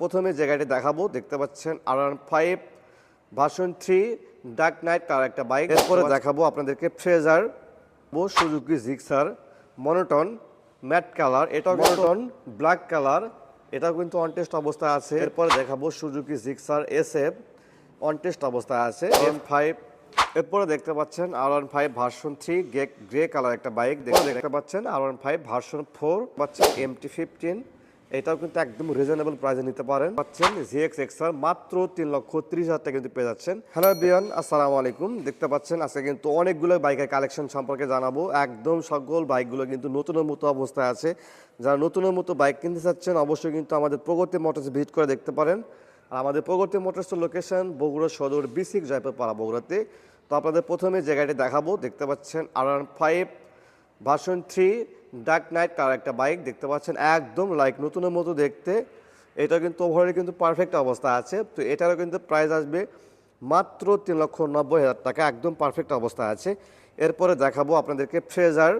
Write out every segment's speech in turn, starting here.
প্রথমে জায়গাটি দেখাবো। দেখতে পাচ্ছেন R one five version three dark knight তার একটা বাইক। এরপরে দেখাবো আপনাদেরকে ফ্রেজার ও Suzuki Gixxer monotone matte colour এটাও মনোটন। ব্ল্যাক কালার এটাও কিন্তু অনটেস্ট অবস্থায় আছে। এরপরে দেখাবো Suzuki Gixxer S F on test অবস্থায় আছে এম ফাইভ। এরপরে দেখতে পাচ্ছেন R one five version three grey colour একটা বাইক। দেখতে পাচ্ছেন R one five version four পাচ্ছেন এম টি ফিফটিন। এটাও কিন্তু একদম রিজনেবল প্রাইসে নিতে পারেন। পাচ্ছেন জিএক্স এক্সার মাত্র তিন লক্ষ ত্রিশ হাজার টাকা কিন্তু পেয়ে যাচ্ছেন। হ্যালো বিয়ান আসসালামু আলাইকুম। দেখতে পাচ্ছেন আজকে কিন্তু অনেকগুলো বাইকের কালেকশন সম্পর্কে জানাব। একদম সকল বাইকগুলো কিন্তু নতুনের মতো অবস্থায় আছে। যারা নতুনের মতো বাইক কিনতে চাচ্ছেন, অবশ্যই কিন্তু আমাদের প্রগতি মোটরস ভিজিট করে দেখতে পারেন। আর আমাদের প্রগতি মোটরসের লোকেশন বগুড়া সদর বিসিক জয়পুর পাড়া বগুড়াতে। তো আপনাদের প্রথমে জায়গাটি দেখাবো, দেখতে পাচ্ছেন R five version three dark knight তার একটা বাইক দেখতে পাচ্ছেন, একদম লাইক নতুনের মতো দেখতে। এটা কিন্তু ওভারঅল কিন্তু পারফেক্ট অবস্থা আছে। তো এটারও কিন্তু প্রাইস আসবে মাত্র তিন লক্ষ নব্বই হাজার টাকা, একদম পারফেক্ট অবস্থা আছে। এরপরে দেখাবো আপনাদেরকে ফ্রেজার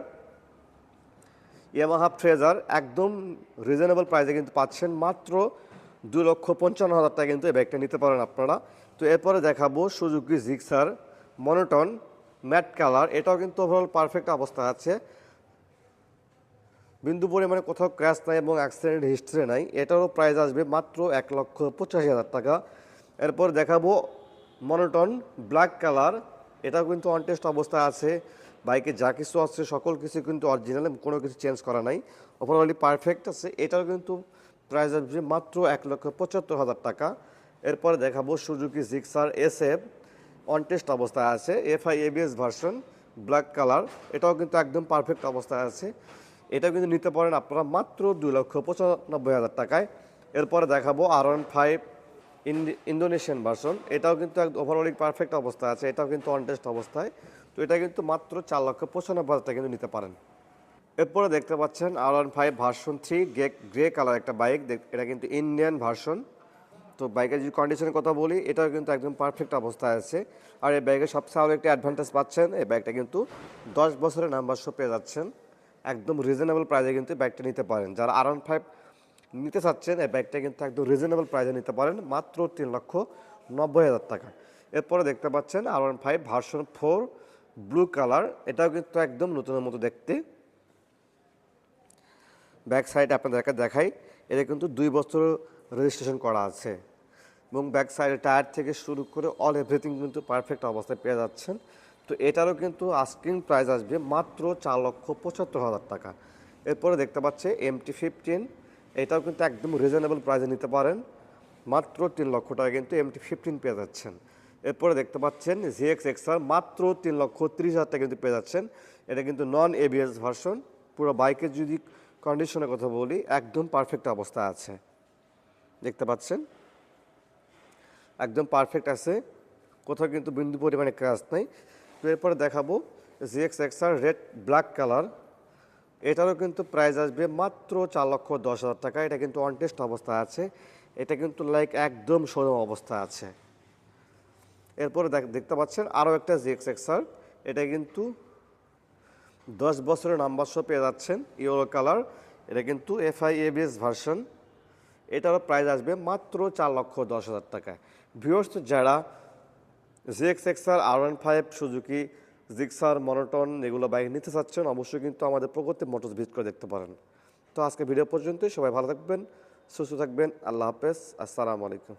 ইয়ামাহা ফ্রেজার একদম রিজনেবল প্রাইসে কিন্তু পাচ্ছেন মাত্র দু লক্ষ পঞ্চান্ন হাজার টাকা কিন্তু এই ব্যাগটা নিতে পারেন আপনারা। তো এরপরে দেখাবো Suzuki Gixxer monotone matte colour এটাও কিন্তু ওভারঅল পারফেক্ট অবস্থা আছে। বিন্দু পরিমাণে কোথাও ক্র্যাশ নাই এবং অ্যাক্সিডেন্ট হিস্ট্রি নাই, এটারও প্রাইস আসবে মাত্র এক লক্ষ পঁচাশি হাজার টাকা। এরপর দেখাবো মনোটন ব্ল্যাক কালার এটাও কিন্তু অনটেস্ট অবস্থায় আছে। বাইকে যা কিছু আছে, সকল কিছু কিন্তু অরিজিনাল কোনো কিছু চেঞ্জ করা নাই। ওভারঅলি পারফেক্ট আছে এটাও কিন্তু প্রাইস আসবে মাত্র এক লক্ষ পঁচাত্তর হাজার টাকা। এরপরে দেখাবো Suzuki Gixxer S F on test অবস্থায় আছে। FI ABS version black colour এটাও কিন্তু একদম পারফেক্ট অবস্থায় আছে। এটাও কিন্তু নিতে পারেন আপনারা মাত্র দুই লক্ষ পঁচানব্বই হাজার টাকায়। এরপরে দেখাবো R one five Indonesian version এটাও কিন্তু ওভারঅল পারফেক্ট অবস্থা আছে, এটাও কিন্তু অনটেস্ট অবস্থায়। তো এটা কিন্তু মাত্র চার লক্ষ পঁচানব্বই হাজার টাকা কিন্তু নিতে পারেন। এরপরে দেখতে পাচ্ছেন R one five version three grey grey colour একটা বাইক এটা কিন্তু ইন্ডিয়ান ভার্সন তো বাইকের যদি কন্ডিশনের কথা বলি, এটাও কিন্তু একদম পারফেক্ট অবস্থায় আছে। আর এই ব্যাগের সবচেয়ে আরও একটি অ্যাডভান্টেজ পাচ্ছেন, এই বাইকটা কিন্তু দশ বছরের নাম্বার শো পেয়ে যাচ্ছেন। একদম রিজনেবল প্রাইসে কিন্তু ব্যাগটা নিতে পারেন। যারা আর ফাইভ নিতে চাচ্ছেন, এই ব্যাগটা কিন্তু একদম রিজনেবল প্রাইসে নিতে পারেন, মাত্র তিন লক্ষ নব্বই হাজার টাকা। এরপরে দেখতে পাচ্ছেন R one five version four blue colour এটাও কিন্তু একদম নতুনের মতো দেখতে। ব্যাক সাইড আপনাদেরকে দেখাই, এটা কিন্তু দুই বছর রেজিস্ট্রেশন করা আছে। এবং ব্যাক সাইডে টায়ার থেকে শুরু করে অল এভরিথিং কিন্তু পারফেক্ট অবস্থায় পেয়ে যাচ্ছেন। তো এটারও কিন্তু আস্কিং প্রাইস আসবে মাত্র চার লক্ষ পঁচাত্তর হাজার টাকা। এরপরে দেখতে পাচ্ছে এমটি ফিফটিন এটাও কিন্তু একদম রিজনেবল প্রাইসে নিতে পারেন। মাত্র তিন লক্ষ টাকা কিন্তু এমটি ফিফটিন পেয়ে যাচ্ছেন। এরপরে দেখতে পাচ্ছেন জিএক্স এক্সআর মাত্র তিন লক্ষ ত্রিশ হাজার টাকা কিন্তু পেয়ে যাচ্ছেন। এটা কিন্তু নন এবিএস ভার্সন পুরো বাইকের যদি কন্ডিশনের কথা বলি, একদম পারফেক্ট অবস্থা আছে। দেখতে পাচ্ছেন? একদম পারফেক্ট আছে। কোথাও কিন্তু বিন্দু পরিমাণে ক্রাশ নাই। তো এরপরে দেখাবো GX XR red black colour এটারও কিন্তু প্রাইস আসবে মাত্র চার লক্ষ দশ হাজার টাকা। এটা কিন্তু অনটেস্ট অবস্থা আছে। এটা কিন্তু লাইক একদম শোরুম অবস্থা আছে। এরপরে দেখ- দেখতে পাচ্ছেন আরও একটা জিএক্স এক্সআর এটা কিন্তু দশ বছরের নাম্বার শো পেয়ে যাচ্ছেন ইয়েলো কালার এটা কিন্তু এফআই এবিএস ভার্সন এটারও প্রাইস আসবে মাত্র চার লক্ষ দশ হাজার টাকায়। ভিউয়ার্স যারা GX XR R one five Suzuki Gixxer monotone এগুলো বাইক নিতে চাচ্ছেন, অবশ্যই কিন্তু আমাদের প্রগতি মোটর ভিজিট করে দেখতে পারেন। তো আজকে ভিডিও পর্যন্তই, সবাই ভালো থাকবেন, সুস্থ থাকবেন, আল্লাহ হাফেজ, আসসালামু আলাইকুম।